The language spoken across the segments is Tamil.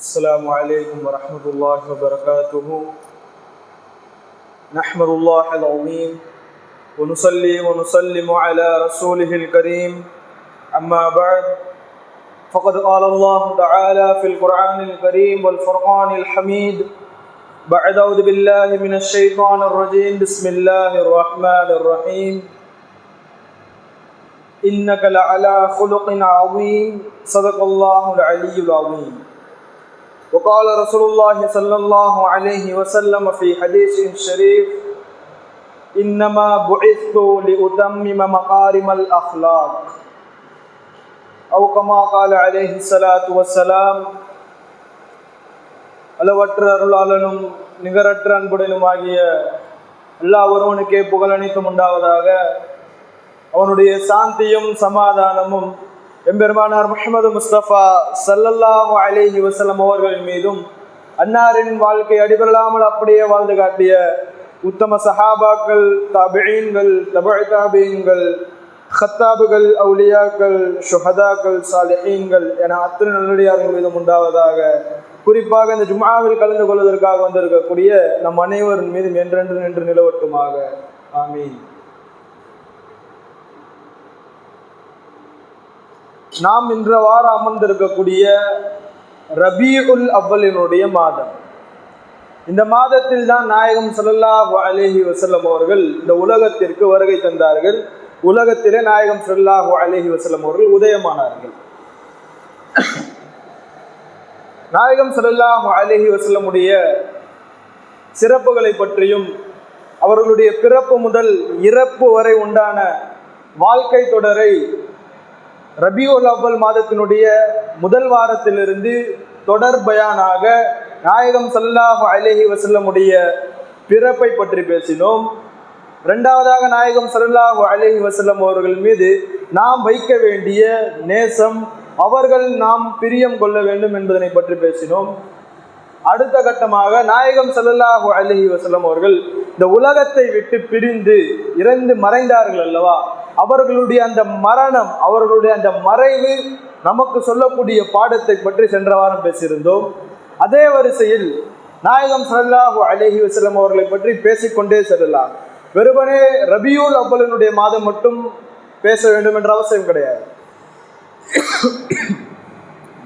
السلام عليكم ورحمة الله وبركاته. نحمد الله العظيم ونصلي ونسلم على رسوله الكريم. أما بعد فقد قال الله تعالى في القرآن الكريم والفرقان الحميد بعد أعوذ بالله من الشيطان الرجيم. بسم الله الرحمن الرحيم. إنك لعلى خلق عظيم. صدق الله العلي العظيم. وقال رسول الله صلى الله عليه وسلم في حديث شريف إنما بعثت لأتمم مقارم الأخلاق أو كما قال عليه الصلاة والسلام அளவற்ற அருளாளனும் நிகரற்ற அன்புடனுமாகிய எல்லா ஒருவனுக்கே புகழனைத்தும் உண்டாவதாக அவனுடைய சாந்தியும் சமாதானமும் எம்பெருமானார் முஹம்மது முஸ்தபா சல்லல்லாஹு அலேஹி வசலம் அவர்கள் மீதும் அன்னாரின் வாழ்க்கை அடிபடலாமல் அப்படியே வாழ்ந்து காட்டிய உத்தம சஹாபாக்கள் தாபியீன்கள் தபழ் தாபியீன்கள் ஹத்தாபுகள் அவுலியாக்கள் ஷுஹதாக்கள் சாலிஹீன்கள் என அத்தனை நல்லடியார்கள் மீதும் உண்டாவதாக குறிப்பாக இந்த ஜுமாவில் கலந்து கொள்வதற்காக வந்திருக்கக்கூடிய நம் அனைவரின் மீதும் என்றென்று நின்று நிலவட்டுமாக. ஆமீன். நாம் இன்ற வாரம் அமர்ந்திருக்கக்கூடிய ரபியுல் அவ்வலினுடைய மாதம். இந்த மாதத்தில் தான் நாயகம் ஸல்லல்லாஹு அலைஹி வஸல்லம் அவர்கள் இந்த உலகத்திற்கு வருகை தந்தார்கள். உலகத்திலே நாயகம் ஸல்லல்லாஹு அலைஹி வஸல்லம் அவர்கள் உதயமானார்கள். நாயகம் ஸல்லல்லாஹு அலைஹி வஸல்லமுடைய சிறப்புகளை பற்றியும் அவர்களுடைய பிறப்பு முதல் இறப்பு வரை உண்டான வாழ்க்கை தொடரை ரபியுல் அவ்வல் மாதத்தினுடைய முதல் வாரத்திலிருந்து தொடர் பயானாக நாயகம் சல்லாஹு அலஹி வசல்லமுடைய பிறப்பை பற்றி பேசினோம். ரெண்டாவதாக நாயகம் சல்லாஹு அலஹி வசல்லம் அவர்கள் மீது நாம் வைக்க வேண்டிய நேசம் அவர்கள் நாம் பிரியம் கொள்ள வேண்டும் என்பதனை பற்றி பேசினோம். அடுத்த கட்டமாக நாயகம் சல்லாஹு அலஹி வசல்லம் அவர்கள் இந்த உலகத்தை விட்டு பிரிந்து இறந்து மறைந்தார்கள் அல்லவா? அவர்களுடைய அந்த மரணம் அவர்களுடைய அந்த மறைவு நமக்கு சொல்லக்கூடிய பாடத்தை பற்றி சென்ற வாரம் பேசியிருந்தோம். அதே வரிசையில் நாயகம் சல்லாஹூ அலஹி வசலம் அவர்களை பற்றி பேசிக்கொண்டே செல்லலாம். வெறுமனே ரபியூல் அவ்வளனுடைய மாதம் மட்டும் பேச வேண்டும் என்ற அவசியம் கிடையாது.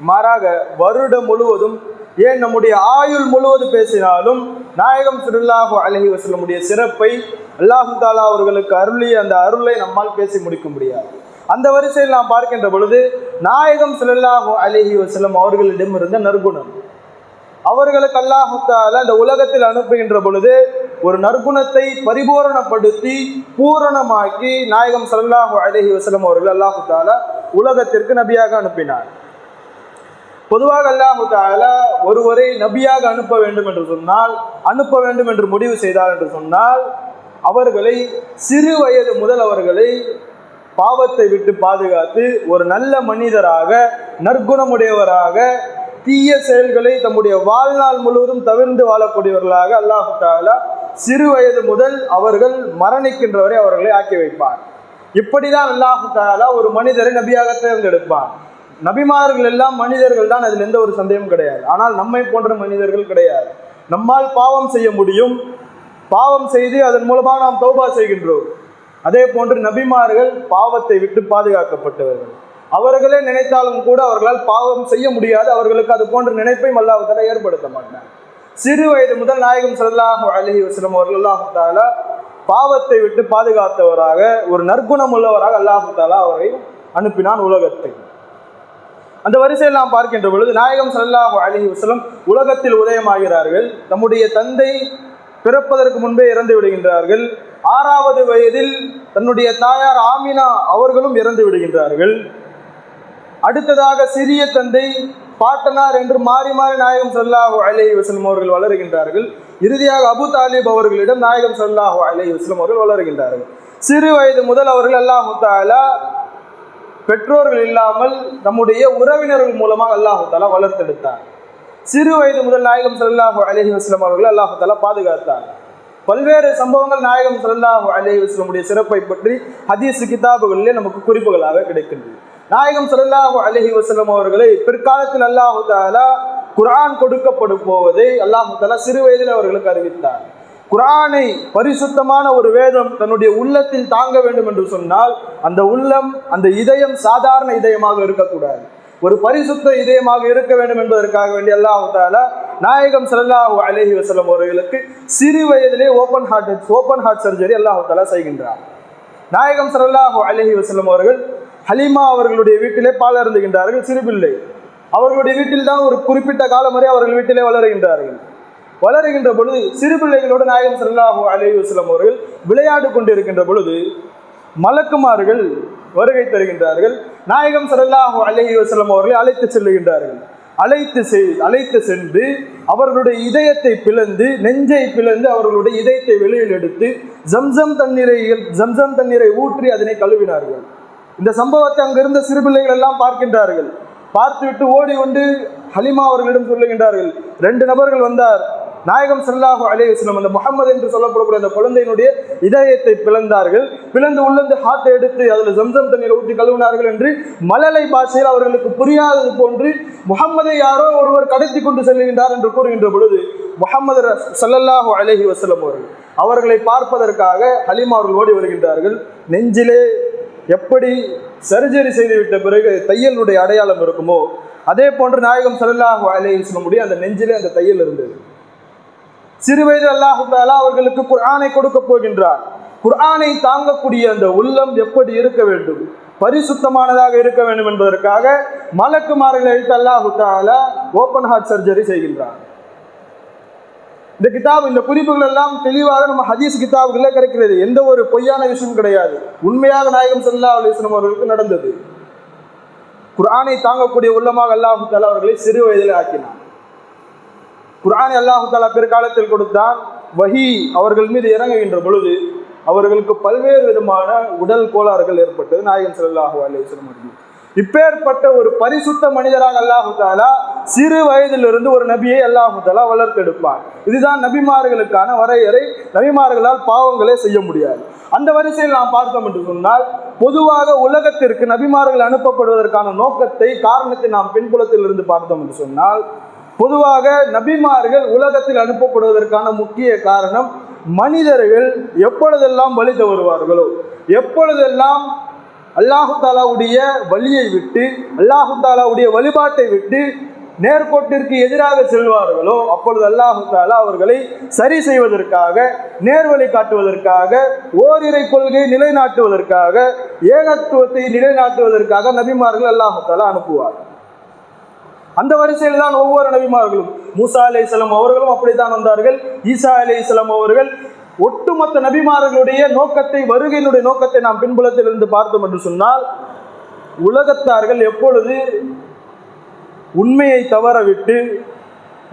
மாறாக வருடம் முழுவதும் ஏன் நம்முடைய ஆயுள் முழுவதும் பேசினாலும் நாயகம் திருல்லாஹு அலஹி வசலமுடைய சிறப்பை அல்லாஹு தாலா அவர்களுக்கு அருளிய அந்த அருளை நம்மால் பேசி முடிக்க முடியாது. அந்த வரிசையில் நாம் பார்க்கின்ற பொழுது நாயகம் சிலல்லாஹு அலஹி வசலம் அவர்களிடம் இருந்த நற்குணம். அவர்களுக்கு அல்லாஹால இந்த உலகத்தில் அனுப்புகின்ற பொழுது ஒரு நற்குணத்தை பரிபூரணப்படுத்தி பூரணமாக்கி நாயகம் சல்லாஹு அலஹி வசலம் அவர்கள் அல்லாஹு தாலா உலகத்திற்கு நபியாக அனுப்பினார். பொதுவாக அல்லாஹு தாலா ஒருவரை நபியாக அனுப்ப வேண்டும் என்று சொன்னால் அனுப்ப வேண்டும் என்று முடிவு செய்தார் என்று சொன்னால் அவர்களை சிறு வயது முதல் அவர்களை பாவத்தை விட்டு பாதுகாத்து ஒரு நல்ல மனிதராக நற்குணமுடையவராக தீய செயல்களை தம்முடைய வாழ்நாள் முழுவதும் தவிர்ந்து வாழக்கூடியவர்களாக அல்லாஹு தாலா சிறு வயது முதல் அவர்கள் மரணிக்கின்ற வரை அவர்களை ஆக்கி வைப்பார். இப்படிதான் அல்லாஹு தாலா ஒரு மனிதரை நபியாக தேர்ந்தெடுப்பான். நபிமார்கள் எல்லாம் மனிதர்கள் தான் அதில் எந்த ஒரு சந்தேகமும் கிடையாது. ஆனால் நம்மை போன்ற மனிதர்கள் கிடையாது. நம்மால் பாவம் செய்ய முடியும். பாவம் செய்து அதன் மூலமாக நாம் தௌபா செய்கின்றோம். அதே போன்று நபிமார்கள் பாவத்தை விட்டு பாதுகாக்கப்பட்டவர்கள். அவர்களே நினைத்தாலும் கூட அவர்களால் பாவம் செய்ய முடியாது. அவர்களுக்கு அது போன்ற நினைப்பையும் அல்லாஹால ஏற்படுத்த மாட்டார் சிறு வயது முதல் நாயகம் சல்லாஹூ அலஹி வஸ்லம் அவர்கள் அல்லாஹு தாலா பாவத்தை விட்டு பாதுகாத்தவராக ஒரு நற்குணம் உள்ளவராக அல்லாஹு தாலா அவரை அனுப்பினான் உலகத்தை. அந்த வரிசையில் நாம் பார்க்கின்ற பொழுது நாயகம் சல்லாஹு அலஹி வசலம் உலகத்தில் உதயமாகிறார்கள். தம்முடைய தந்தை பிறப்பதற்கு முன்பே இறந்து விடுகின்றார்கள். ஆறாவது வயதில் தன்னுடைய தாயார் ஆமினா அவர்களும் இறந்து விடுகின்றார்கள். அடுத்ததாக சிறிய தந்தை பாட்டனார் என்று மாறி மாறி நாயகம் சல்லாஹு அலி வஸ்லம் அவர்கள் வளருகின்றார்கள். இறுதியாக அபு தாலிப் அவர்களிடம் நாயகம் சல்லாஹு அலி வஸ்லம் அவர்கள் வளருகின்றார்கள். சிறு வயது முதல் அவர்கள் அல்லாஹு தாலா பெற்றோர்கள் இல்லாமல் நம்முடைய உறவினர்கள் மூலமாக அல்லாஹாலா வளர்த்தெடுத்தார். சிறு வயது முதல் நாயகம் சல்லாஹு அலஹி வஸ்லம் அவர்கள் அல்லாஹாலா பாதுகாத்தார். பல்வேறு சம்பவங்கள் நாயகம் சல்லாஹு அலஹி வஸ்லமுடைய சிறப்பை பற்றி ஹதீஸ் கிதாபுகளிலே நமக்கு குறிப்புகளாக கிடைக்கின்றது. நாயகம் சல்லாஹு அலஹி வஸ்லம் அவர்களை பிற்காலத்தில் அல்லாஹு தாலா குரான் கொடுக்கப்படும் போவதை அல்லாஹு தாலா சிறு வயதில் அவர்களுக்கு அறிவித்தார். குரானை பரிசுத்தமான ஒரு வேதம் தன்னுடைய உள்ளத்தில் தாங்க வேண்டும் என்று சொன்னால் அந்த உள்ளம் அந்த இதயம் சாதாரண இதயமாக இருக்கக்கூடாது. ஒரு பரிசுத்த இதயமாக இருக்க வேண்டும் என்பதற்காக வேண்டி அல்லாஹு நாயகம் ஸல்லல்லாஹு அலஹி வசலம் அவர்களுக்கு சிறு வயதிலே open heart open heart surgery அல்லாஹு செய்கின்றார். நாயகம் ஸல்லல்லாஹு அலஹி வசலம் அவர்கள் ஹலீமா அவர்களுடைய வீட்டிலே பால் அருந்துகின்றார்கள் சிறுபிள்ளை அவர்களுடைய வீட்டில் தான் ஒரு குறிப்பிட்ட காலம் வரை அவர்கள் வீட்டிலே வளருகின்றார்கள். வளருகின்ற பொழுது சிறு பிள்ளைகளோடு நாயகம் ஸல்லல்லாஹு அலைஹி அவர்கள் விளையாடு கொண்டிருக்கின்ற பொழுது மலக்குமார்கள் வருகை தருகின்றார்கள். நாயகம் ஸல்லல்லாஹு அலைஹி வஸல்லம் அவர்களை அழைத்து செல்லுகின்றார்கள். அழைத்து செய் அழைத்து சென்று அவர்களுடைய இதயத்தை பிளந்து நெஞ்சை பிளந்து அவர்களுடைய இதயத்தை வெளியில் எடுத்து ஜம்சம் தண்ணீரை ஜம்சம் தண்ணீரை ஊற்றி அதனை கழுவினார்கள். இந்த சம்பவத்தை அங்கிருந்த சிறு பிள்ளைகள் எல்லாம் பார்க்கின்றார்கள். பார்த்துவிட்டு ஓடி கொண்டு ஹலிமா அவர்களிடம் சொல்லுகின்றார்கள். ரெண்டு நபர்கள் வந்தார். நாயகம் ஸல்லல்லாஹு அலேஸ்லம் அந்த முகமது என்று சொல்லப்படக்கூடிய அந்த குழந்தையினுடைய இதயத்தை பிளந்தார்கள். பிளந்து உள்ளந்து ஹார்ட்டை எடுத்து அதில் ஜம்சம் தண்ணீர் ஊற்றி கழுவினார்கள் என்று மலலை பாஷையில் அவர்களுக்கு புரியாதது போன்று முகம்மதை யாரோ ஒருவர் கடத்தி கொண்டு செல்லுகின்றார் என்று கூறுகின்ற பொழுது முகமது ஸல்லல்லாஹு அலஹி வசலம் அவர்கள் அவர்களை பார்ப்பதற்காக ஹலிமா அவர்கள் ஓடி வருகின்றார்கள். நெஞ்சிலே எப்படி சர்ஜரி செய்துவிட்ட பிறகு தையலுடைய அடையாளம் இருக்குமோ அதே போன்று நாயகம் ஸல்லல்லாஹு அலைஹி வஸல்லம் அந்த நெஞ்சிலே அந்த தையல் இருந்தது. சிறுவயது வயது அவர்களுக்கு குர்ஆனை கொடுக்க போகின்றார் குர்ஆனை தாங்கக்கூடிய அந்த உள்ளம் எப்படி இருக்க வேண்டும்? பரிசுத்தமானதாக இருக்க வேண்டும் என்பதற்காக மலக்கு அழைத்து அல்லாஹு தாலா ஓப்பன் ஹார்ட் சர்ஜரி செய்கின்றார் இந்த கிதாப் இந்த குறிப்புகள் எல்லாம் தெளிவாக நம்ம ஹதீஸ் கிதாபுகளில் கிடைக்கிறது. எந்த ஒரு பொய்யான விஷயம் கிடையாது. உண்மையாக நாயகம் சல்லா அலிஸ்லம் அவர்களுக்கு நடந்தது. குர்ஆனை தாங்கக்கூடிய உள்ளமாக அல்லாஹு தாலா அவர்களை சிறு வயதில் ஆக்கினார் குர்ஆனை அல்லாஹு தாலா பிற்காலத்தில் கொடுத்தான். வஹி அவர்கள் மீது இறங்குகின்ற பொழுது அவர்களுக்கு பல்வேறு விதமான உடல் கோளாறுகள் ஏற்பட்டது. நாயகன் ஸல்லல்லாஹு அலைஹி அவர்கள். இப்பேற்பட்ட ஒரு பரிசுத்த மனிதராக அல்லாஹு தாலா சிறு வயதிலிருந்து ஒரு நபியை அல்லாஹு தாலா வளர்த்தெடுப்பார். இதுதான் நபிமார்களுக்கான வரையறை. நபிமார்களால் பாவங்களே செய்ய முடியாது. அந்த வரிசையில் நாம் பார்த்தோம் என்று சொன்னால் பொதுவாக உலகத்திற்கு நபிமார்கள் அனுப்பப்படுவதற்கான நோக்கத்தை காரணத்தை நாம் பின்புலத்தில் இருந்து பார்த்தோம் என்று சொன்னால் பொதுவாக நபிமார்கள் உலகத்தில் அனுப்பப்படுவதற்கான முக்கிய காரணம் மனிதர்கள் எப்பொழுதெல்லாம் வழி தவறுவார்களோ எப்பொழுதெல்லாம் அல்லாஹு தாலாவுடைய வழியை விட்டு அல்லாஹு தாலாவுடைய வழிபாட்டை விட்டு நேர்கோட்டிற்கு எதிராக செல்வார்களோ அப்பொழுது அல்லாஹு தாலா அவர்களை சரி செய்வதற்காக நேர்வழி காட்டுவதற்காக ஓரிரை கொள்கையை நிலைநாட்டுவதற்காக ஏகத்துவத்தை நிலைநாட்டுவதற்காக நபிமார்கள் அல்லாஹு தாலா அனுப்புவார் அந்த வரிசையில் தான் ஒவ்வொரு நபிமார்களும் மூசா அலை அவர்களும் அப்படித்தான் வந்தார்கள். ஈசா அலை அவர்கள் ஒட்டுமொத்த நபிமார்களுடைய நோக்கத்தை வருகையினுடைய நோக்கத்தை நாம் பின்புலத்தில் இருந்து பார்த்தோம் என்று சொன்னால் உலகத்தார்கள் எப்பொழுது உண்மையை தவற விட்டு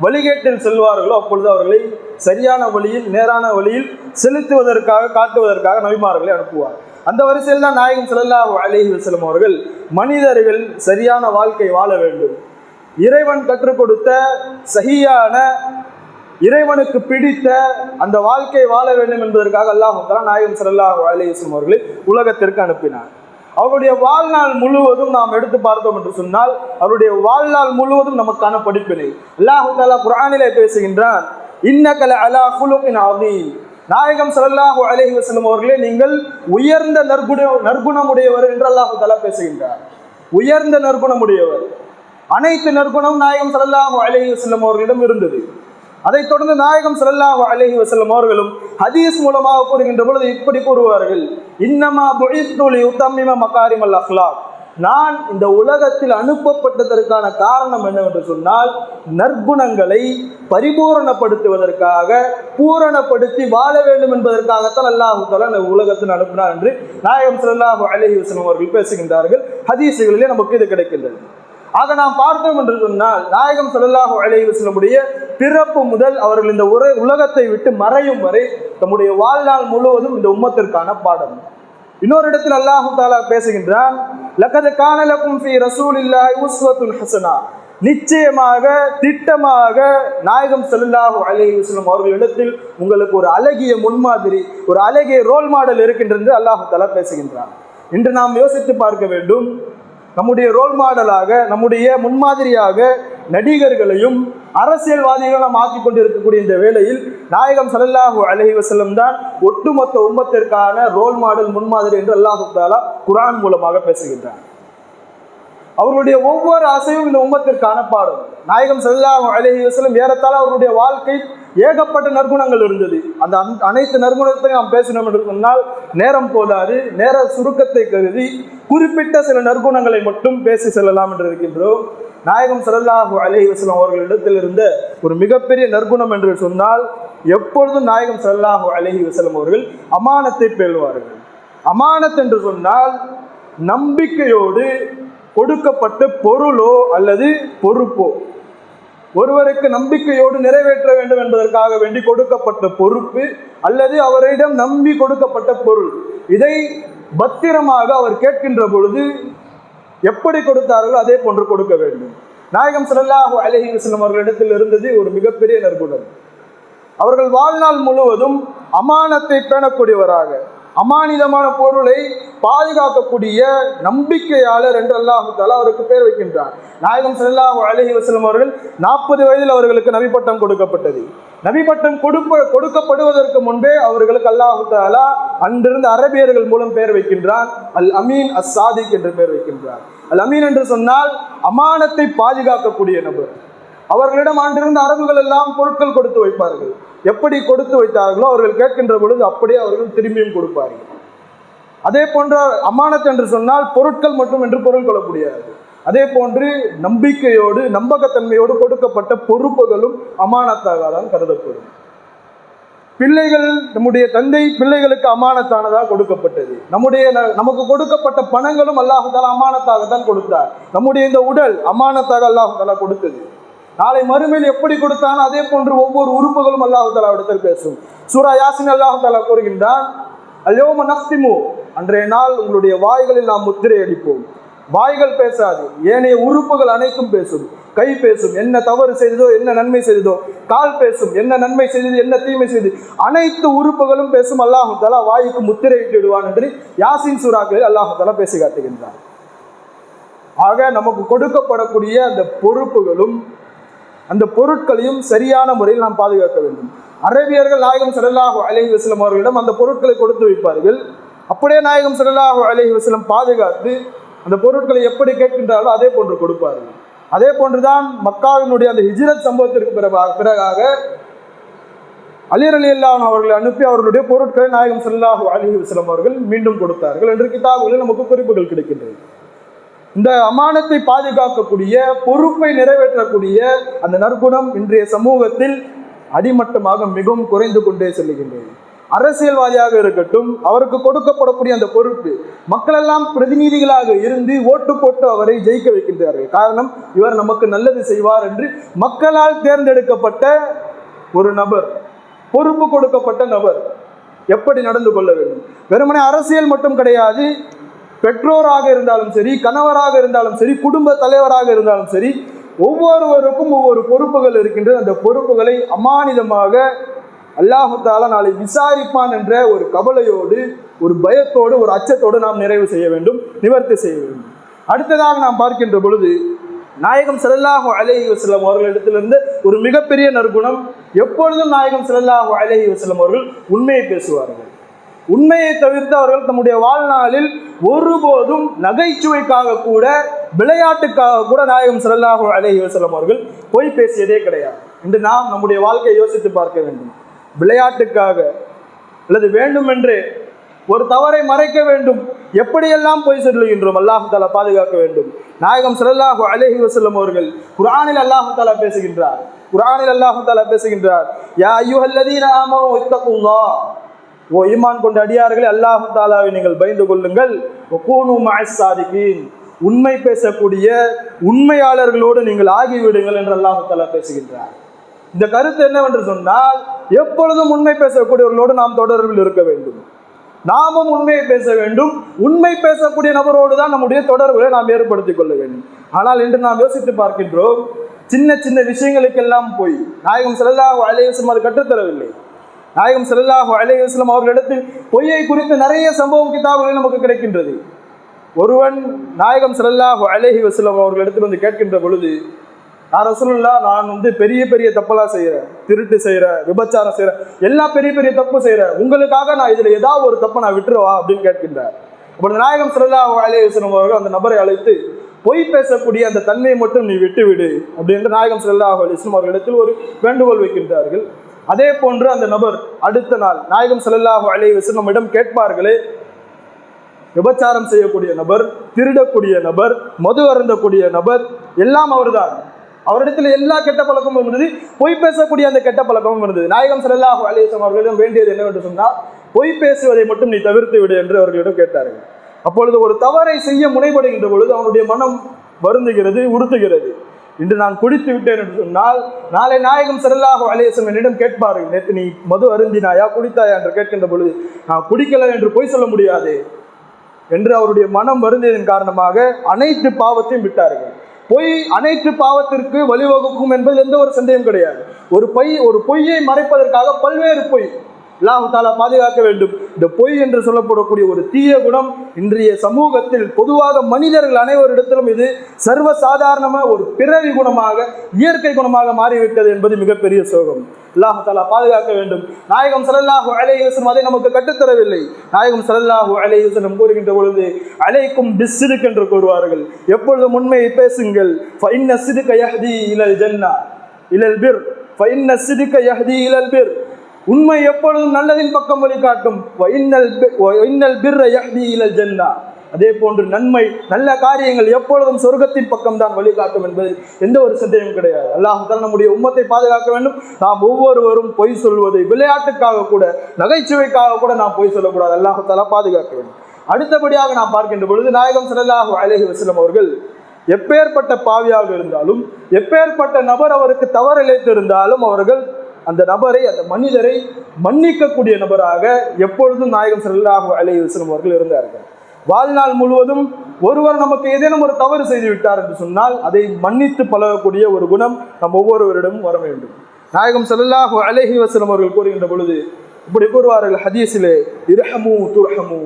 வழிகேட்டில் செல்வார்களோ அப்பொழுது அவர்களை சரியான வழியில் நேரான வழியில் செலுத்துவதற்காக காட்டுவதற்காக நபிமார்களை அனுப்புவார். அந்த வரிசையில் தான் நாயகம் செல்லல்லா அலைஹி செல்லும் அவர்கள் மனிதர்கள் சரியான வாழ்க்கை வாழ வேண்டும். இறைவன் கற்றுக் கொடுத்த சகியான இறைவனுக்கு பிடித்த அந்த வாழ்க்கை வாழ வேண்டும் என்பதற்காக அல்லாஹ் நாயகம் சரல்லா அவர்களை உலகத்திற்கு அனுப்பினார். அவருடைய வாழ்நாள் முழுவதும் நாம் எடுத்து பார்த்தோம் என்று சொன்னால் அவருடைய வாழ்நாள் முழுவதும் நமக்கான படிப்பினை. அல்லாஹு தாலா குர்ஆனிலே பேசுகின்றான் இன்னகல அலா குலுமின் அதீம் நாயகம் ஸல்லல்லாஹு அலஹி வசலம் அவர்களே நீங்கள் உயர்ந்த நற்குண நற்குணமுடையவர் என்று அல்லாஹு தாலா பேசுகின்றார். உயர்ந்த நற்குணமுடையவர். அனைத்து நற்குணம் நாயகம் சல்லாஹு அலஹி வசல்லம் அவர்களிடம் இருந்தது. அதைத் தொடர்ந்து நாயகம் சல்லாஹு அலஹி வசல்லம் அவர்களும் ஹதீஸ் மூலமாக கூறுகின்ற பொழுது இப்படி கூறுவார்கள். இன்னமா புஇஸ்து உத்தமிம மகாரிமல் அக்லாக் நான் இந்த உலகத்தில் அனுப்பப்பட்டதற்கான காரணம் என்னவென்று சொன்னால் நற்குணங்களை பரிபூரணப்படுத்துவதற்காக பூரணப்படுத்தி வாழ வேண்டும் என்பதற்காகத்தான் அல்லாஹு இந்த உலகத்தில் அனுப்பினார் என்று நாயகம் சல்லாஹு அலஹி வஸல்லம் அவர்கள் பேசுகின்றார்கள். ஹதீசுகளிலே நமக்கு இது கிடைக்கின்றது. ஆக நாம் பார்த்தோம் என்று சொன்னால் நாயகம் ஸல்லல்லாஹு அலைஹி வஸல்லமுடைய பிறப்பு முதல் அவர்கள் இந்த உரை உலகத்தை விட்டு மறையும் வரை தம்முடைய வாழ்நாள் முழுவதும் இந்த உம்மத்திற்கான பாடம். இன்னொரு இடத்தில் அல்லாஹு தாலா பேசுகின்றான் லக்கது கானலக்கும் ஃபி ரசூலில்லாஹி உஸ்வத்துன் ஹசனா. நிச்சயமாக திட்டமாக நாயகம் செல்லாஹு அலி வஸ்லம் அவர்களிடத்தில் உங்களுக்கு ஒரு அழகிய முன்மாதிரி ஒரு அழகிய ரோல் மாடல் இருக்கின்றது அல்லாஹு தாலா பேசுகின்றான். இன்று நாம் யோசித்து பார்க்க வேண்டும் நம்முடைய ரோல் மாடலாக நம்முடைய முன்மாதிரியாக நடிகர்களையும் அரசியல்வாதிகளை நாம் கொண்டிருக்கக்கூடிய இந்த வேளையில் நாயகம் ஸல்லல்லாஹு அலஹி வஸல்லம் தான் ஒட்டுமொத்த உம்மத்திற்கான ரோல் மாடல் முன்மாதிரி என்று அல்லாஹு தாலா குரான் மூலமாக பேசுகின்றார் அவர்களுடைய ஒவ்வொரு ஆசையும் இந்த உம்மத்திற்கான பாடம் நாயகம் ஸல்லல்லாஹு அழகி வசலும் ஏறத்தாழ அவருடைய வாழ்க்கை ஏகப்பட்ட நற்குணங்கள் இருந்தது. அந்த அனைத்து நற்குணத்தையும் நாம் பேசினோம் என்று சொன்னால் நேரம் போதாது நேர சுருக்கத்தை கருதி குறிப்பிட்ட சில நற்குணங்களை மட்டும் பேசி செல்லலாம் என்று இருக்கின்றோம். நாயகம் ஸல்லல்லாஹு அலஹி வஸல்லம் அவர்களிடத்தில் இருந்த ஒரு மிகப்பெரிய நற்குணம் என்று சொன்னால் எப்பொழுதும் நாயகம் ஸல்லல்லாஹு அலஹி வஸல்லம் அவர்கள் அமானத்தை பேழ்வார்கள் அமானத் என்று சொன்னால் நம்பிக்கையோடு கொடுக்கப்பட்ட பொருளோ அல்லது பொறுப்போ? ஒருவருக்கு நம்பிக்கையோடு நிறைவேற்ற வேண்டும் என்பதற்காக வேண்டி கொடுக்கப்பட்ட பொறுப்பு அல்லது அவரிடம் நம்பி கொடுக்கப்பட்ட பொருள். இதை பத்திரமாக அவர் கேட்கின்ற பொழுது எப்படி கொடுத்தார்களோ அதே போன்று கொடுக்க வேண்டும். நாயகம் ஸல்லல்லாஹு அலைஹி வஸல்லம் அவர்களிடத்தில் இருந்தது ஒரு மிகப்பெரிய நற்குணம். அவர்கள் வாழ்நாள் முழுவதும் அமானத்தை பேணக்கூடியவராக அமானிதமான பொருளை பாதுகாக்கக்கூடிய நம்பிக்கையாளர் என்று அல்லாஹால அவருக்கு பேர் வைக்கின்றார். நாயகம் ஸல்லல்லாஹு அலைஹி வசலம் அவர்கள் நாற்பது வயதில் அவர்களுக்கு நபிப்பட்டம் கொடுக்கப்பட்டது. நபிப்பட்டம் கொடுப்ப கொடுக்கப்படுவதற்கு முன்பே அவர்களுக்கு அல்லாஹு தாலா அன்றிருந்த அரபியர்கள் மூலம் பெயர் வைக்கின்றான் அல் அமீன் அஸ் சாதிக் என்று பெயர் வைக்கின்றார். அல் அமீன் என்று சொன்னால் அமானத்தை பாதுகாக்கக்கூடிய நபர். அவர்களிடம் ஆண்டிருந்த அரபுகள் எல்லாம் பொருட்கள் கொடுத்து வைப்பார்கள். எப்படி கொடுத்து வைத்தார்களோ அவர்கள் கேட்கின்ற பொழுது அப்படியே அவர்கள் திரும்பியும் கொடுப்பார்கள். அதே போன்ற அமானத் என்று சொன்னால் பொருட்கள் மட்டும் என்று பொருள் கொள்ளக்கூடியது. அதே போன்று நம்பிக்கையோடு நம்பகத்தன்மையோடு கொடுக்கப்பட்ட பொறுப்புகளும் அமானத்தாக தான் கருதப்படும். பிள்ளைகள் நம்முடைய தந்தை பிள்ளைகளுக்கு அமானத்தானதாக கொடுக்கப்பட்டது. நம்முடைய ந- நமக்கு கொடுக்கப்பட்ட பணங்களும் அல்லாஹால அமானத்தாக தான் கொடுத்தார். நம்முடைய இந்த உடல் அமானத்தாக அல்லாஹால கொடுத்தது. நாளை மறுமையில் எப்படி கொடுத்தான்? அதே போன்று ஒவ்வொரு உறுப்புகளும் அல்லாஹாலாவிடத்தில் பேசும். சூரா யாசின் அல்லாஹாலா கூறுகின்றான் அல்லோம நஸ்திமு அன்றைய நாள் உங்களுடைய வாய்களில் நாம் முத்திரை அடிப்போம். வாய்கள் பேசாது ஏனைய உறுப்புகள் அனைத்தும் பேசும். கை பேசும் என்ன தவறு செய்ததோ என்ன நன்மை செய்ததோ கால் பேசும் என்ன நன்மை செய்தது என்ன தீமை செய்தது அனைத்து உறுப்புகளும் பேசும் அல்லாஹு தலா வாய்க்கு முத்திரையிட்டு விடுவான் என்று யாசின் சூறாக்களில் அல்லாஹு தலா பேசி காட்டுகின்றார் ஆக நமக்கு கொடுக்கப்படக்கூடிய அந்த பொறுப்புகளும் அந்த பொருட்களையும் சரியான முறையில் நாம் பாதுகாக்க வேண்டும். அரபியர்கள் நாயகம் சடலாக அலைஹி வசலம் அவர்களிடம் அந்த பொருட்களை கொடுத்து வைப்பார்கள். அப்படியே நாயகம் சடலாக அலைஹி வசலம் பாதுகாத்து அந்த பொருட்களை எப்படி கேட்கின்றார்களோ அதே போன்று கொடுப்பார்கள். அதே போன்றுதான் மக்காவினுடைய அந்த ஹிஜ்ரத் சம்பவத்திற்கு பிறகாக பிறகாக அலிர் அலி அல்லாஹ் அவர்களை அனுப்பி அவர்களுடைய பொருட்களை நாயகம் சல்லாஹூ அலி வஸ்லம் அவர்கள் மீண்டும் கொடுத்தார்கள் என்று கிதாபுகளில் நமக்கு குறிப்புகள் கிடைக்கின்றது இந்த அமானத்தை பாதுகாக்கக்கூடிய பொறுப்பை நிறைவேற்றக்கூடிய அந்த நற்குணம் இன்றைய சமூகத்தில் அடிமட்டமாக மிகவும் குறைந்து கொண்டே செல்லுகின்றது. அரசியல்வாதியாக இருக்கட்டும் அவருக்கு கொடுக்கப்படக்கூடிய அந்த பொறுப்பு மக்களெல்லாம் பிரதிநிதிகளாக இருந்து ஓட்டு போட்டு அவரை ஜெயிக்க வைக்கின்றார்கள். காரணம் இவர் நமக்கு நல்லது செய்வார் என்று மக்களால் தேர்ந்தெடுக்கப்பட்ட ஒரு நபர் பொறுப்பு கொடுக்கப்பட்ட நபர் எப்படி நடந்து கொள்ள வேண்டும்? வெறுமனே அரசியல் மட்டும் கிடையாது பெற்றோராக இருந்தாலும் சரி கணவராக இருந்தாலும் சரி குடும்ப தலைவராக இருந்தாலும் சரி ஒவ்வொருவருக்கும் ஒவ்வொரு பொறுப்புகள் இருக்கின்றது. அந்த பொறுப்புகளை அமானிதமாக அல்லாஹு நாளை விசாரிப்பான் என்ற ஒரு கவலையோடு ஒரு பயத்தோடு ஒரு அச்சத்தோடு நாம் நிறைவு செய்ய வேண்டும் நிவர்த்தி செய்ய வேண்டும். அடுத்ததாக நாம் பார்க்கின்ற பொழுது நாயகம் செல்லாஹு அலஹி வசலம் அவர்களிடத்திலிருந்து ஒரு மிகப்பெரிய நற்குணம் எப்பொழுதும் நாயகம் செல்லாஹு அலஹி வசலம் அவர்கள் உண்மையை பேசுவார்கள். உண்மையை தவிர்த்து அவர்கள் தம்முடைய வாழ்நாளில் ஒருபோதும் நகைச்சுவைக்காக கூட விளையாட்டுக்காக கூட நாயகம் செல்லாஹு அலே யோசலம் அவர்கள் பொய் பேசியதே கிடையாது. என்று நாம் நம்முடைய வாழ்க்கையை யோசித்து பார்க்க வேண்டும். விளையாட்டுக்காக அல்லது வேண்டுமென்று ஒரு தவறை மறைக்க வேண்டும். எப்படியெல்லாம் பொய் சொல்லுகின்றோம் அல்லாஹு தாலா பாதுகாக்க வேண்டும். நாயகம் ஸல்லல்லாஹு அலஹி வசல்லம் அவர்கள் குரானில் அல்லாஹு தாலா பேசுகின்றார். குரானில் அல்லாஹு தாலா பேசுகின்றார். யா ஐயோ அய்யுஹல்லதீன ஆமோ இத்தகுல்லா. ஓ ஈமான் கொண்ட அடியார்களே அல்லாஹு தாலாவை நீங்கள் பயந்து கொள்ளுங்கள். ஒக்கூனு உண்மை பேசக்கூடிய உண்மையாளர்களோடு நீங்கள் ஆகிவிடுங்கள் என்று அல்லாஹு தாலா பேசுகின்றார். இந்த கருத்து என்னவென்று சொன்னால் எப்பொழுதும் உண்மை பேசக்கூடியவர்களோடு நாம் தொடர்பில் இருக்க வேண்டும். நாமும் உண்மையை பேச வேண்டும். உண்மை பேசக்கூடிய நபரோடு தான் நம்முடைய தொடர்புகளை நாம் ஏற்படுத்திக் கொள்ள வேண்டும். ஆனால் இன்று நாம் யோசித்து பார்க்கின்றோம் சின்ன சின்ன விஷயங்களுக்கெல்லாம் போய் நாயகம் செல்லா அலைஹி அது கற்றுத்தரவில்லை. நாயகம் செல்லாஹு அலைஹி வஸல்லம் அவர்களிடத்தில் பொய்யை குறித்து நிறைய சம்பவம் கிதாபுகள் நமக்கு கிடைக்கின்றது. ஒருவன் நாயகம் செல்லாஹு அலைஹி வஸல்லம் அவர்களிடத்தில் வந்து கேட்கின்ற பொழுது நான் ரசூலுல்லா நான் வந்து பெரிய பெரிய தப்பெல்லாம் செய்கிறேன் திருட்டு செய்கிறேன் விபச்சாரம் செய்கிறேன் எல்லா பெரிய பெரிய தப்பு செய்கிறேன் உங்களுக்காக நான் இதில் ஏதாவது ஒரு தப்பை நான் விட்டுருவா? அப்படின்னு கேட்கின்றார். அப்படி நாயகம் ஸல்லல்லாஹு அலே வஸல்லம் அவர்கள் அந்த நபரை அழைத்து பொய் பேசக்கூடிய அந்த தன்மையை மட்டும் நீ விட்டுவிடு. அப்படின்ற நாயகம் ஸல்லல்லாஹு அலைஹி வஸல்லம் அவர்களிடத்தில் ஒரு வேண்டுகோள் வைக்கின்றார்கள். அதே போன்று அந்த நபர் அடுத்த நாள் நாயகம் ஸல்லல்லாஹு அலைஹி வஸல்லம் நம்மிடம் கேட்பார்களே விபச்சாரம் செய்யக்கூடிய நபர் திருடக்கூடிய நபர் மது அருந்தக்கூடிய நபர் எல்லாம் அவர்தான். அவரிடத்தில் எல்லா கெட்ட பழக்கமும் இருந்தது. பொய் பேசக்கூடிய அந்த கெட்ட பழக்கமும் இருந்தது. நாயகம் ஸல்லல்லாஹு அலைஹி அவர்களிடம் வேண்டியது என்னவென்று சொன்னால் பொய் பேசுவதை மட்டும் நீ தவிர்த்து விடு என்று அவர்களிடம் கேட்டார்கள். அப்பொழுது ஒரு தவறை செய்ய முனைபடுகின்ற பொழுது அவனுடைய மனம் வருந்துகிறது உறுத்துகிறது. இன்று நான் குடித்து விட்டேன் என்று சொன்னால் நாளை நாயகம் செல்லாக அலைஹி என்னிடம் கேட்பார்கள். நேற்று நீ மது அருந்தினாயா குடித்தாயா என்று கேட்கின்ற பொழுது நான் குடிக்கல என்று பொய் சொல்ல முடியாது என்று அவருடைய மனம் வருந்தியதன் காரணமாக அனைத்து பாவத்தையும் விட்டார்கள். பொய் அனைத்து பாவத்திற்கு வழிவகுக்கும் என்பதில் எந்த ஒரு சந்தேகம் கிடையாது. ஒரு பொய் ஒரு பொய்யை மறைப்பதற்காக பல்வேறு பொய் அல்லாஹு தாலா பாதுகாக்க வேண்டும். இந்த பொய் என்று சொல்லப்படக்கூடிய ஒரு தீய குணம் இன்றைய சமூகத்தில் பொதுவாக மனிதர்கள் அனைவரிடத்திலும் இது சர்வ சாதாரணமாக ஒரு பிறவி குணமாக இயற்கை குணமாக மாறிவிட்டது என்பது மிகப்பெரிய சோகம். அல்லாஹு தாலா பாதுகாக்க வேண்டும். நாயகம் ஸல்லல்லாஹு அலைஹி அதை நமக்கு கற்றுத்தரவில்லை. நாயகம் ஸல்லல்லாஹு அலைஹி கூறுகின்ற பொழுது அலைக்கும் பிஸ்ஸிதுக் என்று கூறுவார்கள். எப்பொழுதும் உண்மையை பேசுங்கள் ஃபைன்ன சிதுக்க யஹ்தி இலல் ஜன்னா இலல் பிர் ஃபைன்ன சிதுக்க யஹ்தி இலல் பிர். உண்மை எப்பொழுதும் நல்லதின் பக்கம் வழிகாட்டும். வஇன்னல் பி- யஹ்தி இலல் ஜன்னா. அதே போன்று நன்மை நல்ல காரியங்கள் எப்பொழுதும் சொர்க்கத்தின் பக்கம் தான் வழிகாட்டும் என்பதில் எந்த ஒரு சந்தேகமும் கிடையாது. அல்லாஹ் தான் நம்முடைய உம்மத்தை பாதுகாக்க வேண்டும். நாம் ஒவ்வொருவரும் பொய் சொல்வது விளையாட்டுக்காக கூட நகைச்சுவைக்காக கூட நாம் பொய் சொல்லக்கூடாது. அல்லாஹ் பாதுகாக்க வேண்டும். அடுத்தபடியாக நாம் பார்க்கின்ற பொழுது நாயகம் ஸல்லல்லாஹு அலைஹி வசலம் அவர்கள் எப்பேற்பட்ட பாவியாக இருந்தாலும் எப்பேற்பட்ட நபர் அவருக்கு தவறு இழைத்திருந்தாலும் அவர்கள் அந்த நபரை அந்த மனிதரை மன்னிக்கக்கூடிய நபராக எப்பொழுதும் நாயகம் செல்லாக அலைஹி அவர்கள் இருந்தார்கள். வாழ்நாள் முழுவதும் ஒருவர் நமக்கு ஏதேனும் ஒரு தவறு செய்து விட்டார் என்று சொன்னால் அதை மன்னித்து பழகக்கூடிய ஒரு குணம் நம் ஒவ்வொருவரிடமும் வர வேண்டும். நாயகம் ஸல்லல்லாஹு அலைஹி வஸல்லம் அவர்கள் கூறுகின்ற பொழுது இப்படி கூறுவார்கள் ஹதீஸிலே இரஹமு துர்ஹமு.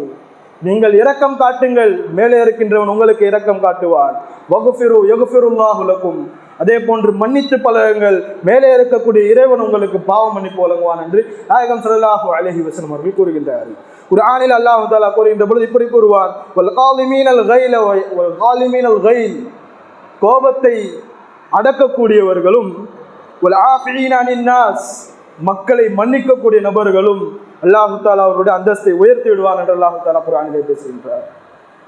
நீங்கள் இரக்கம் காட்டுங்கள் மேலே இருக்கின்றவன் உங்களுக்கு இரக்கம் காட்டுவான். வகுஃபிரு யகுஃபிருல்லாஹுலக்கும் அதே போன்று மன்னித்து பழகுங்கள். மேலே இருக்கக்கூடிய இறைவன் உங்களுக்கு பாவம் மன்னிப்பு வழங்குவான் என்று நாயகம் ஸல்லல்லாஹு அழகி வசனம் அவர்கள் ஒரு ஆணில் அல்லாஹ் தாலா கூறுகின்ற பொழுது இப்படி கூறுவார். கோபத்தை அடக்கக்கூடியவர்களும் மக்களை மன்னிக்கக்கூடிய நபர்களும் அல்லாஹு தாலா அவருடைய அந்தஸ்தை உயர்த்தி விடுவான் என்று அல்லாஹு தாலா குரானிலே பேசுகின்றார்.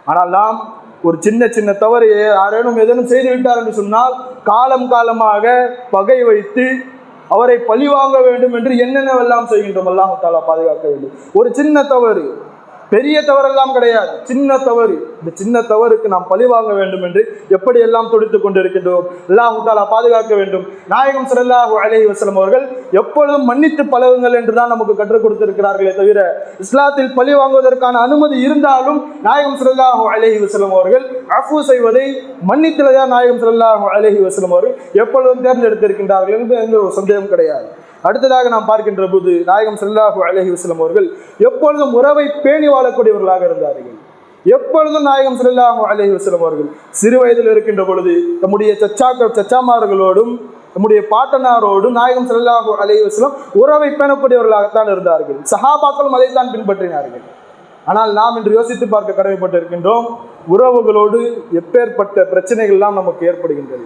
ஆனால் நாம் ஒரு சின்ன சின்ன தவறு யாரேனும் ஏதேனும் செய்து விட்டார் என்று சொன்னால் காலம் காலமாக பகை வைத்து அவரை பழிவாங்க வேண்டும் என்று என்னென்னவெல்லாம் செய்கின்றோம்? அல்லாஹாலா பாதுகாக்க வேண்டும். ஒரு சின்ன தவறு. பெரிய தவறெல்லாம் கிடையாது. சின்ன தவறு. இந்த சின்ன தவறுக்கு நாம் பழிவாங்க வேண்டும் என்று எப்படியெல்லாம் துடித்துக் கொண்டிருக்கின்றோம்? அல்லாஹு தாலா பாதுகாக்க வேண்டும். நாயகம் ஸல்லல்லாஹு அலைஹி வசலம் அவர்கள் எப்பொழுதும் மன்னித்து பழகுங்கள் என்று தான் நமக்கு கற்றுக் கொடுத்திருக்கிறார்களே தவிர இஸ்லாத்தில் பழி வாங்குவதற்கான அனுமதி இருந்தாலும் நாயகம் ஸல்லல்லாஹு அலஹி வசலம் அவர்கள் அஃபு செய்வதை மன்னித்துலதான் நாயகம் ஸல்லல்லாஹு அலஹி வசலம் அவர்கள் எப்பொழுதும் தேர்ந்தெடுத்திருக்கின்றார்கள் என்று எந்த ஒரு சந்தேகம் கிடையாது. அடுத்ததாக நாம் பார்க்கின்ற போது நாயகம் செல்லாஹு அலஹி வஸ்லம் அவர்கள் எப்பொழுதும் உறவை பேணி வாழக்கூடியவர்களாக இருந்தார்கள். எப்பொழுதும் நாயகம் செல்லாஹு அலஹி வஸ்லம் அவர்கள் சிறு வயதில் இருக்கின்ற பொழுது நம்முடைய சச்சாக்கள் சச்சாமார்களோடும் நம்முடைய பாட்டனாரோடும் நாயகம் செல்லாஹு அலஹி வஸ்லம் உறவை பேணக்கூடியவர்களாகத்தான் இருந்தார்கள். சஹாபாக்களும் அதைத்தான் பின்பற்றினார்கள். ஆனால் நாம் இன்று யோசித்து பார்க்க கடமைப்பட்டிருக்கின்றோம் உறவுகளோடு எப்பேற்பட்ட பிரச்சனைகள்லாம் நமக்கு ஏற்படுகின்றது.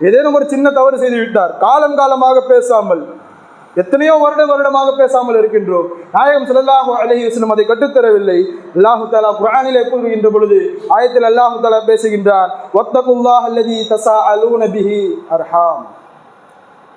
ஏதேனும் ஒரு சின்ன தவறு செய்து விட்டார். காலம் காலமாக பேசாமல் எத்தனையோ வருட வருடமாக பேசாமல் இருக்கின்றோம். நாயகம் ஸல்லல்லாஹு அலைஹி வஸல்லம் அதை கட்டுத்தரவில்லை அல்லாஹு தாலா குரானிலே கூறுகின்ற பொழுது ஆயத்தில் அல்லாஹு தாலா பேசுகின்றார் வத்தகுல்லாஹ் அல்லதி தசா அலு நபிஹி அர்ஹாம்.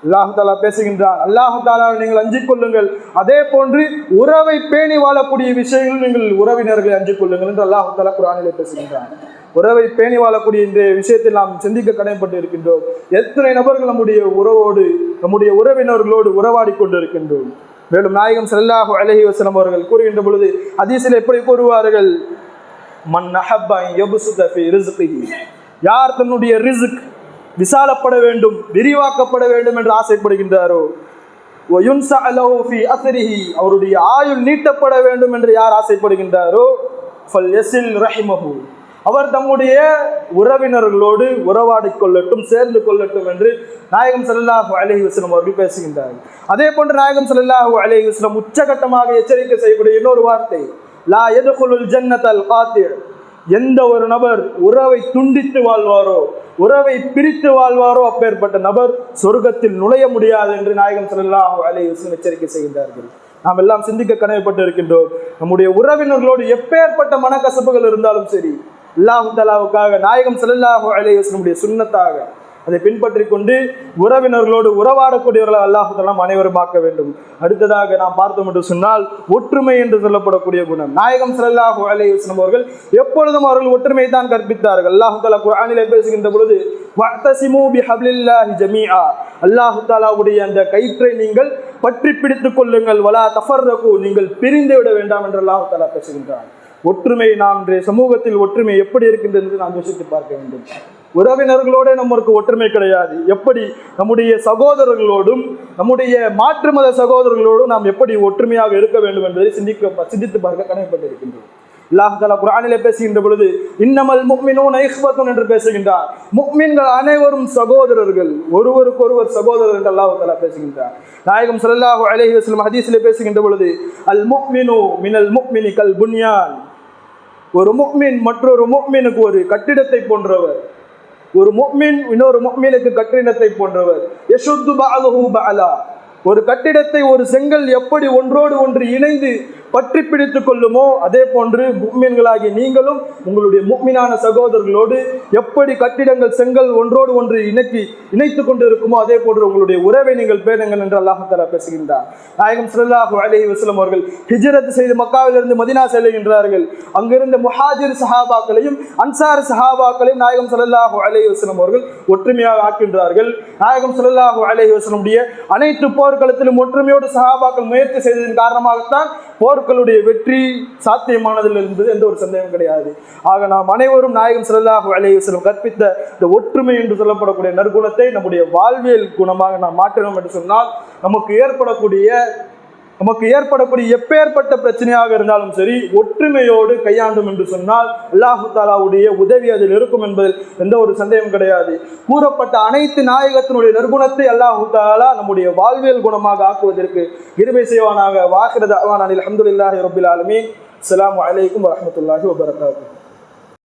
அல்லாஹு தாலா பேசுகின்றார் அல்லாஹு தாலா நீங்கள் அஞ்சிக் கொள்ளுங்கள். அதே போன்று உறவை பேணி வாழக்கூடிய விஷயங்கள் நீங்கள் உறவினர்களை அஞ்சிக் கொள்ளுங்கள் என்று அல்லாஹு தாலா குரானிலே பேசுகின்றார் உறவை பேணி வாழக்கூடிய இந்த விஷயத்தில் நாம் சிந்திக்க கடமைப்பட்டு இருக்கின்றோம். எத்தனை நபர்கள் நம்முடைய உறவோடு நம்முடைய உறவினர்களோடு உறவாடி கொண்டு இருக்கின்றோம் மேலும் நாயகம் செல்லாஹு அலைஹி வஸல்லம் அவர்கள் கூறுகின்ற பொழுது அதிசயில் எப்படி கூறுவார்கள்? மன் யார் தன்னுடைய ரிசுக் விசாலப்பட வேண்டும் விரிவாக்கப்பட வேண்டும் என்று ஆசைப்படுகின்றாரோ? அவருடைய ஆயுள் நீட்டப்பட வேண்டும் என்று யார் ஆசைப்படுகின்றாரோ? ஃபல் யசில் ரஹிமஹு. அவர் தம்முடைய உறவினர்களோடு உறவாடி கொள்ளட்டும் சேர்ந்து கொள்ளட்டும் என்று நாயகம் சல்லாஹூ அலைஹி வஸ்லம் அவர்கள் பேசுகின்றார்கள். அதே போன்று நாயகம் சல்லாஹூ அலைஹி வஸ்லம் உச்சகட்டமாக எச்சரிக்கை செய்யக்கூடிய இன்னொரு வார்த்தை லா எதுகுலுல் ஜன்னத்தல் காத்திர் எந்த ஒரு நபர் உறவை துண்டித்து வாழ்வாரோ உறவை பிரித்து வாழ்வாரோ அப்பேற்பட்ட நபர் சொர்க்கத்தில் நுழைய முடியாது என்று நாயகம் சல்லாஹூ அலைஹி வஸ்லம் எச்சரிக்கை செய்கின்றார்கள். நாம் எல்லாம் சிந்திக்க கடமைப்பட்டு இருக்கின்றோம் நம்முடைய உறவினர்களோடு எப்பேற்பட்ட மனக்கசப்புகள் இருந்தாலும் சரி அல்லாஹுத்தல்லாவுக்காக நாயகம் ஸல்லல்லாஹு அலைஹி சுண்ணத்தாக அதை பின்பற்றி கொண்டு உறவினர்களோடு உறவாடக்கூடியவர்களை அல்லாஹு தலாம் அனைவரும் பார்க்க வேண்டும். அடுத்ததாக நாம் பார்த்தோம் என்று சொன்னால் ஒற்றுமை என்று சொல்லப்படக்கூடிய குணம். நாயகம் ஸல்லல்லாஹு அலைஹி அவர்கள் எப்பொழுதும் அவர்கள் ஒற்றுமை தான் கற்பித்தார்கள் அல்லாஹு தலா பேசுகின்ற பொழுது வஅ்தஸிமு பிஹப்லில்லாஹி ஜமீஆ. அல்லாஹு அந்த கயிற்றை நீங்கள் பற்றி பிடித்துக் கொள்ளுங்கள். வலா தஃபர் நீங்கள் பிரிந்து விட வேண்டாம் என்று அல்லாஹுத்தாலா பேசுகின்றார் ஒற்றுமை நாம் சமூகத்தில் ஒற்றுமை எப்படி இருக்கின்றது என்று நாம் யோசித்து பார்க்க வேண்டும். உறவினர்களோட நம்மளுக்கு ஒற்றுமை கிடையாது. எப்படி? நம்முடைய சகோதரர்களோடும் நம்முடைய மாற்று மத சகோதரர்களோடும் நாம் எப்படி ஒற்றுமையாக இருக்க வேண்டும் என்பதை சிந்திக்க சிந்தித்து பார்க்க கடமைப்பட்டிருக்கின்றோம். அல்லாஹ் குரானிலே பேசுகின்ற பொழுது இன்னமல் முஃமினூன இஹ்வத்துன் என்று பேசுகின்றார். முஃமின்கள் அனைவரும் சகோதரர்கள். ஒருவருக்கொருவர் சகோதரர் என்று அல்லாஹால பேசுகின்றார். நாயகம் சல்லாஹூ அலஹி வஸ்லம் ஹதீஸிலே பேசுகின்ற பொழுது அல் முக்மினு மினல் முக்மினி கல் புன்யான். ஒரு முக்மீன் மற்றொரு முக்மீனுக்கு ஒரு கட்டிடத்தை போன்றவர். ஒரு முக்மீன் இன்னொரு முக்மீனுக்கு கட்டிடத்தை போன்றவர். யஷுத்து பஅலுஹு பஅலா. ஒரு கட்டிடத்தை ஒரு செங்கல் எப்படி ஒன்றோடு ஒன்று இணைந்து பற்றி பிடித்து கொள்ளுமோ? அதே போன்று முக்மீன்களாகிய நீங்களும் உங்களுடைய முக்மீனான சகோதரர்களோடு எப்படி கட்டிடங்கள் செங்கல் ஒன்றோடு ஒன்று இணைக்கி இணைத்துக் கொண்டு இருக்குமோ அதே போன்று உங்களுடைய உறவை நீங்கள் பேணுங்கள் என்று அல்லாஹால பேசுகின்றார். நாயகம் சுல்லாஹு அலி வஸ்லம் அவர்கள் ஹிஜரத் செய்து மக்காவிலிருந்து மதீனா செல்லுகின்றார்கள். அங்கிருந்த முஹாஜிர் சஹாபாக்களையும் அன்சார் சஹாபாக்களையும் நாயகம் ஸல்லல்லாஹு அலி வஸ்லம் அவர்கள் ஒற்றுமையாக ஆக்கின்றார்கள். நாயகம் ஸல்லல்லாஹு அலி வஸ்லமுடைய அனைத்து போர்க்களத்திலும் ஒற்றுமையோடு சஹாபாக்கள் முயற்சி செய்ததன் காரணமாகத்தான் போர் போர்களுடைய வெற்றி சாத்தியமானதில் என்பது எந்த ஒரு சந்தேகம் கிடையாது. ஆக நாம் அனைவரும் நாயகம் ஸல்லல்லாஹு வேலையை செல்லும் கற்பித்த இந்த ஒற்றுமை என்று சொல்லப்படக்கூடிய நற்குணத்தை நம்முடைய வாழ்வியல் குணமாக நாம் மாற்றினோம் என்று சொன்னால் நமக்கு ஏற்படக்கூடிய நமக்கு ஏற்படக்கூடிய எப்பேற்பட்ட பிரச்சனையாக இருந்தாலும் சரி ஒற்றுமையோடு கையாண்டும் என்று சொன்னால் அல்லாஹு தாலாவுடைய உதவி அதில் இருக்கும் என்பதில் எந்த ஒரு சந்தேகம் கிடையாது. கூறப்பட்ட அனைத்து நாயகத்தினுடைய நற்குணத்தை அல்லாஹு தாலா நம்முடைய வாழ்வியல் குணமாக ஆக்குவதற்கு இருமை செய்வானாக வாஹிரத் அவானில் அஹமதுல்லாஹி ரபுல் ஆலமீன். அஸ்ஸலாமு வலைக்கம் வரமத்துல்லாஹி வபரகாத்து